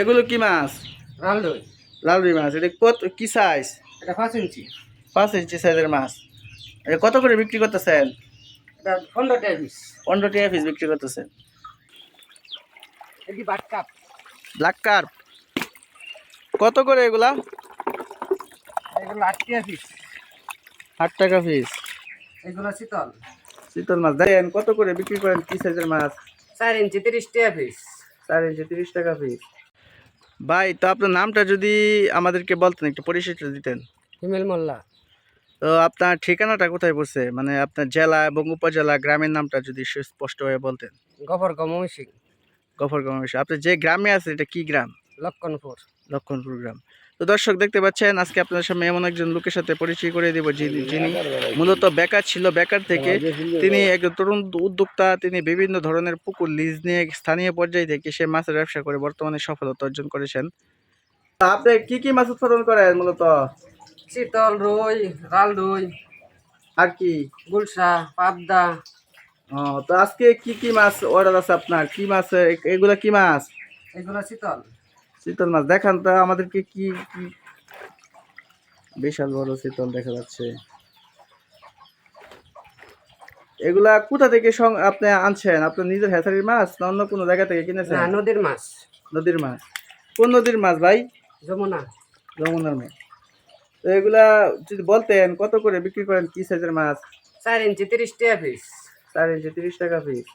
এগুলো কি মাছ? লাল রুই মাছ। এটা কত কি সাইজ এটা পাঁচ ইঞ্চি। পাঁচ ইঞ্চি সাইজের মাছ। এটা কত করে বিক্রি করতেছেন? এটা পনেরো টাকা পিস পনেরো টাকা পিস বিক্রি করতেছেন। এটি বাট কাপ ব্ল্যাক কার্প কত করে এগুলা? এগুলো আট টাকা পিস আট টাকা পিস এগুলো শীতল। শীতল মাছ। দেখেন কত করে বিক্রি করেন কি সাইজের মাছ? চার ইঞ্চি তিরিশ টাকা পিস চার ইঞ্চি তিরিশ টাকা পিস ভাই তো আপনার নামটা যদি আমাদেরকে বলতেন একটু পরিচয়টা দিতেন। হিমেল মোল্লা। তো আপনার ঠিকানাটা কোথায় বসে মানে আপনার জেলা এবং উপজেলা গ্রামের নামটা যদি সুস্পষ্টভাবে বলতেন। গোবর গমসিং গফরগাঁও আপনি যে গ্রামে আছে এটা কি গ্রাম? লক্ষণপুর। লক্ষণপুর গ্রাম। তো দর্শক দেখতে পাচ্ছেন আজকে আপনাদের সামনে এমন একজন লোকের সাথে পরিচয় করে দেব যিনি যিনি মূলত বেকার ছিল বেকার থেকে তিনি একজন তরুণ উদ্যোক্তা তিনি বিভিন্ন ধরনের পুকুর লিজ নিয়ে স্থানীয় পর্যায়ে থেকে সে মাছের ব্যবসা করে বর্তমানে সফলতা অর্জন করেছেন। আপনি কি কি মাছ উৎপাদন করেন মূলত? শীতল রুই রাল রুই আর কি? গুলশা পাবদা। ও তো আজকে কি কি মাছ অর্ডার আছে আপনার? কি মাছ এগুলা কি মাছ? এগুলো শীতল শীতল মাছ। দেখান তো আমাদেরকে কি কি? বিশাল বড় শীতল দেখা যাচ্ছে। এগুলা কোথা থেকে আপনি আনছেন? আপনার নিজের হেসারির মাছ না অন্য কোনো জায়গা থেকে কিনেছেন? নদীর মাছ। নদীর মাছ। কোন নদীর মাছ ভাই? যমুনা। যমুনার মাছ। তো এগুলা যদি বলতেন কত করে বিক্রি করেন কি সাইজের মাছ? চার ইঞ্চি তিরিশ টাকা পিস চার ইঞ্চি তিরিশ টাকা পিস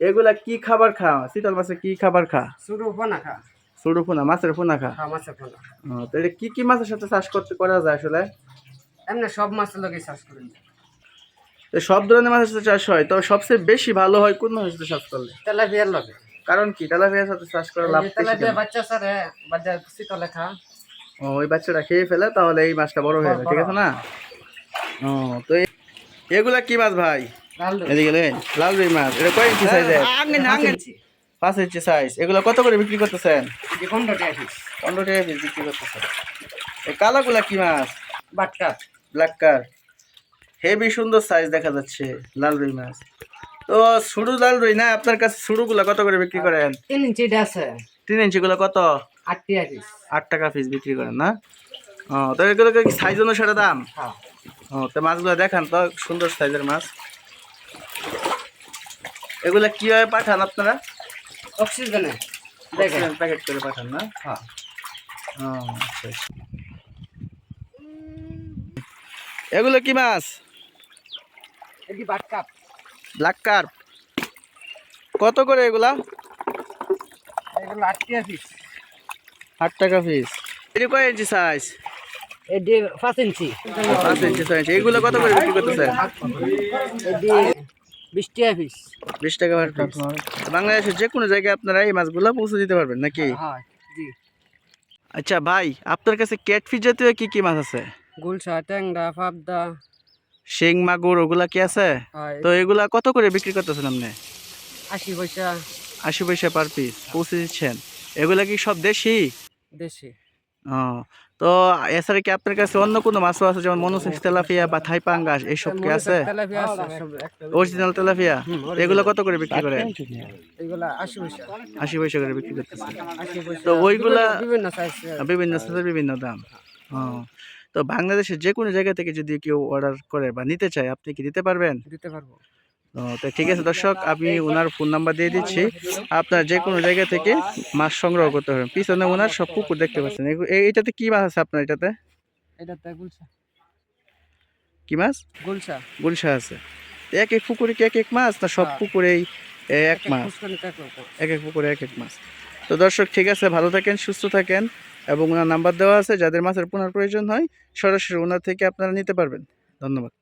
এগুলা কি খাবার খা শীতল মাছে কি খাবার খা শুরু পোনা খা পোনা মাছের পোনা খা। খা মাছের পোনা তো এটা কি কি মাছের সাথে চাষ করতে করা যায় আসলে? এমনি সব মাছের লোকে চাষ করেন তো সব ধরনের মাছের সাথে চাষ হয়? তবে সবচেয়ে বেশি ভালো হয় কোন মাছের সাথে চাষ করলে? তেলাপিয়ার লগে কারণ কি? তেলাপিয়ার সাথে চাষ করার লাভ তেলাপিয়া বাচ্চা সারে বাচ্চা শীতলে খা ও ওই বাচ্চাটা খেয়ে ফেলে তাহলে এই মাছটা বড় হয়ে যায় ঠিক আছে না? ও তো এগুলা কি মাছ ভাই? এদিকে লাল রুই মাছ। এটা কয় ইঞ্চি সাইজের? পাঁচ ইঞ্চি পাঁচ ইঞ্চি সাইজ এগুলো কত করে বিক্রি করতেছেন? পনেরো টাকা পিস পনেরো টাকা পিস বিক্রি করতেছেন। এই কালাগুলা কি মাছ? বাট কাপ ব্ল্যাক কার হেভি সুন্দর সাইজ দেখা যাচ্ছে লাল রুই মাছ। তো সুড়ু লাল রুই না? আপনার কাছে সুড়ুগুলা কত করে বিক্রি করেন? তিন ইঞ্চি আছে। তিন ইঞ্চিগুলো কত? আট টাকা পিস আট টাকা পিস বিক্রি করেন না? ও তো এগুলো কি সাইজ অনুসারে দাম? হ্যাঁ। ও তো মাছগুলো দেখান তো সুন্দর সাইজের মাছ। এগুলা কীভাবে পাঠান আপনারা? অক্সিজেনে। দেখেন। প্যাকেট করে পাঠান না? হ্যাঁ। আচ্ছা আচ্ছা। এগুলো কি মাছ? এটি বাট কাপ। Black carp. কত করে এগুলা? এগুলো আট টাকা পিস আট টাকা পিস এটি কয় ইঞ্চি সাইজ এটি পাঁচ ইঞ্চি পাঁচ ইঞ্চি ছয় ইঞ্চি এগুলো কত করে বিক্রি করতেছে এটি বিশ টাকা পিস বিশ টাকা পার পিস বাংলাদেশের যে কোনো জায়গায় আপনারা এই মাছগুলো পৌঁছে দিতে পারবেন নাকি? হ্যাঁ আচ্ছা ভাই আপনার কাছে ক্যাটফিশ জাতীয় কি কি মাছ আছে? গুলশা ট্যাংরা পাবদা। শিং মাগুর ওগুলা কি আছে? তো এগুলা কত করে বিক্রি করতেছেন আপনি? আশি পয়সা। আশি পয়সা পার পিস পৌঁছে দিচ্ছেন। এগুলা কি সব দেশি? দেশি। ও তো এছাড়া কি আপনার কাছে অন্য কোনো মাছও আছে? যেমন মনোসেক্স তেলাফিয়া বা থাই পাঙ্গাস এইসব কি আছে? অরিজিনাল তেলাফিয়া এগুলো কত করে বিক্রি করে? আশি পয়সা। করে বিক্রি করতেছে। তো ওইগুলা- বিভিন্ন বিভিন্ন সাইজের বিভিন্ন দাম। ও তো বাংলাদেশের যে কোনো জায়গা থেকে যদি কেউ অর্ডার করে বা নিতে চায় আপনি কি দিতে পারবেন? দিতে পারব। তো ঠিক আছে দর্শক আমি ওনার ফোন নাম্বার দিয়ে দিচ্ছি। আপনার যে কোনো জায়গা থেকে মাছ সংগ্রহ করতে পারবেন পিছনে ওনার সব পুকুর দেখতে পাচ্ছেন। এইটাতে কি মাছ আছে আপনার এটাতে? এটাতে গুলশা। কি মাছ? গুলশা। গুলশা আছে। এক এক পুকুরে কি এক এক মাছ না সব হ্যাঁ। পুকুরেই এক মাছ? এক এক পুকুরে এক এক মাছ। তো দর্শক ঠিক আছে ভালো থাকেন সুস্থ থাকেন এবং ওনার নাম্বার দেওয়া আছে। যাদের মাছের পোনার প্রয়োজন হয় সরাসরি ওনার থেকে আপনারা নিতে পারবেন। ধন্যবাদ।